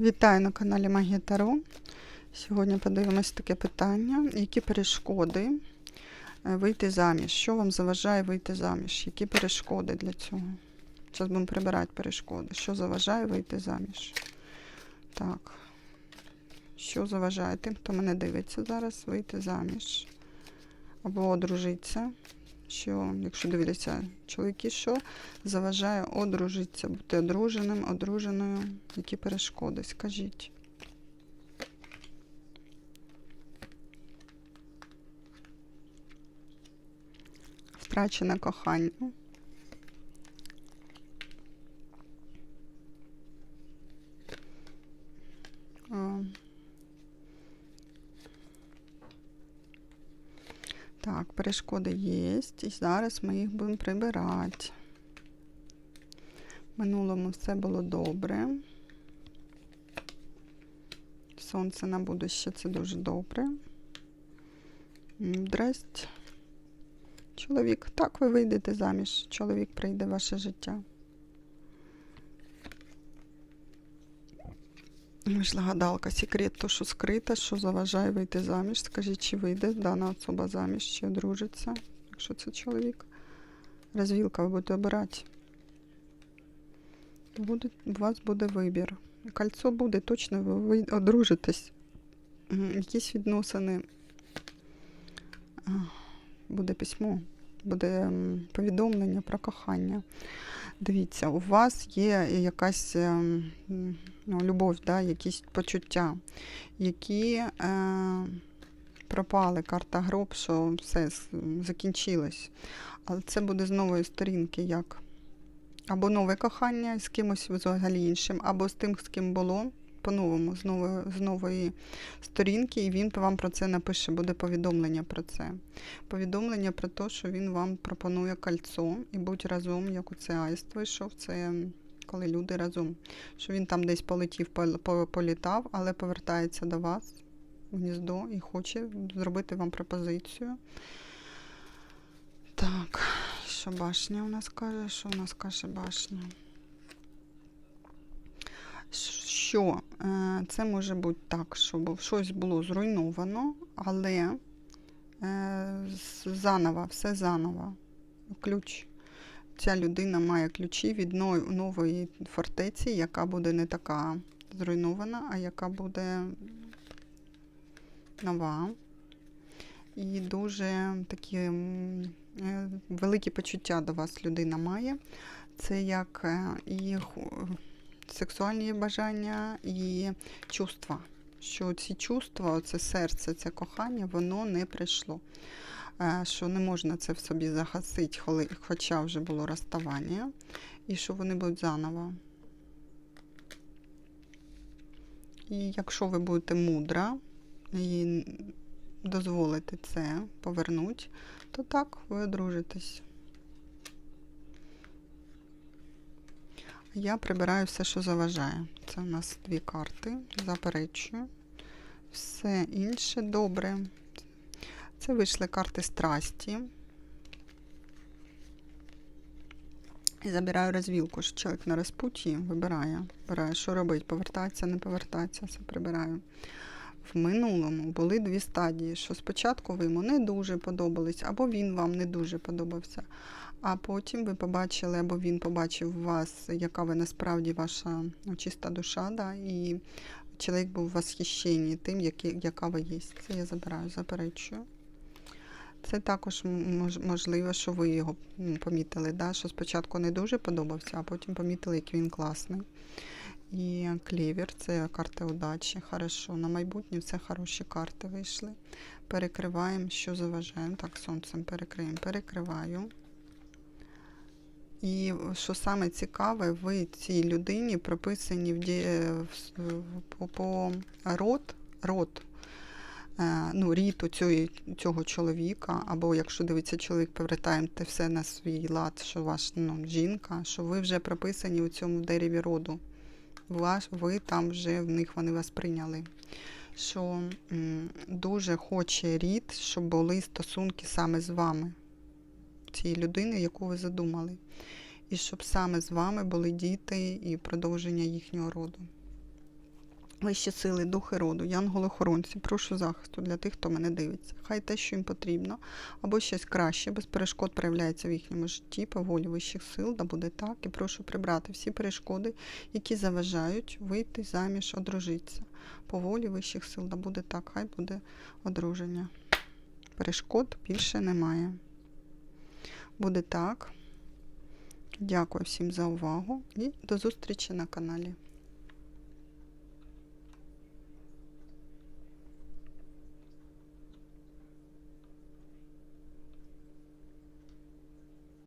Вітаю на каналі Магія Таро. Сьогодні подивимось таке питання. Які перешкоди е, вийти заміж? Що вам заважає вийти заміж? Які перешкоди для цього? Зараз будемо прибирати перешкоди. Що заважає вийти заміж? Так. Що заважає тим, хто мене дивиться зараз, вийти заміж? Або одружитися? Що, якщо дивляться чоловіки, що заважає одружитися, бути одруженим, одруженою? Які перешкоди? Скажіть. Втрачене кохання. О. Так, перешкоди є, і зараз ми їх будемо прибирати. В минулому все було добре. Сонце на будуще це дуже добре. Дресть. Чоловік. Так, ви вийдете заміж. Чоловік прийде в ваше життя. Вийшла гадалка, секрет, то, що скрита, що заважає вийти заміж. Скажіть, чи вийде дана особа заміж, чи одружиться, якщо це чоловік. Розвілка, ви будете обирати. Буде, у вас буде вибір. Кольцо буде, точно ви одружитесь. Якісь відносини. Буде письмо, буде повідомлення про кохання. Дивіться, у вас є якась ем, ну, любов, да, якісь почуття, які е, пропали, карта гроб, що все закінчилось. Але це буде з нової сторінки, як або нове кохання з кимось взагалі іншим, або з тим, з ким було, по-новому, з нової, з нової сторінки, і він вам про це напише, буде повідомлення про це. Повідомлення про те, що він вам пропонує кольцо і будь разом, як оце аїст вийшов, це коли люди разом. Що він там десь полетів, політав, але повертається до вас в гніздо і хоче зробити вам пропозицію. Так, що башня у нас каже? Що у нас каже башня? Що е, це може бути так, щоб щось було зруйновано, але е, заново, все заново. Ключ. Ця людина має ключі від нової фортеці, яка буде не така зруйнована, а яка буде нова. І дуже такі е, великі почуття до вас людина має. Це як і сексуальні бажання, і чувства. Що ці чувства, це серце, це кохання, воно не прийшло. Е, Що не можна це в собі загасити, коли- хоча вже було розставання, і що вони будуть заново. І якщо ви будете мудра і дозволите це повернути, то так, ви одружитесь. Я прибираю все, що заважає. Це у нас дві карти. Заперечую. Все інше добре. Це вийшли карти страсті. І забираю розвілку, що чоловік на розпутті вибирає. Вибирає, що робить, повертатися, не повертатися, все прибираю. В минулому були дві стадії, що спочатку ви йому не дуже подобались, або він вам не дуже подобався. А потім ви побачили, або він побачив вас, яка ви насправді ваша ну, чиста душа, да, і чоловік був в восхищенні тим, які, яка ви є. Це я забираю, заперечую. Це також можливо, що ви його помітили, да, що спочатку не дуже подобався, а потім помітили, який він класний. І клевер це карта удачі. Хорошо. На майбутнє все хороші карти вийшли. Перекриваємо, що заважаємо. Так, сонцем перекриємо. Перекриваю. І що саме цікаве, ви цій людині прописані в ді... в по, по род, род е, ну, рід цього чоловіка, або якщо дивиться чоловік, повертаєте все на свій лад, що ваш ну, жінка, що ви вже прописані у цьому дереві роду. Ваш, ви там вже в них вони вас прийняли. Що м, дуже хоче рід, щоб були стосунки саме з вами, цієї людини, яку ви задумали. І щоб саме з вами були діти і продовження їхнього роду. Вищі сили, духи роду, янголи-охоронці, прошу захисту для тих, хто мене дивиться. Хай те, що їм потрібно, або щось краще, без перешкод проявляється в їхньому житті, по волі вищих сил, да буде так. І прошу прибрати всі перешкоди, які заважають вийти заміж, одружитися. По волі вищих сил, да буде так, хай буде одруження. Перешкод більше немає. Буде так. Дякую всім за увагу і до зустрічі на каналі.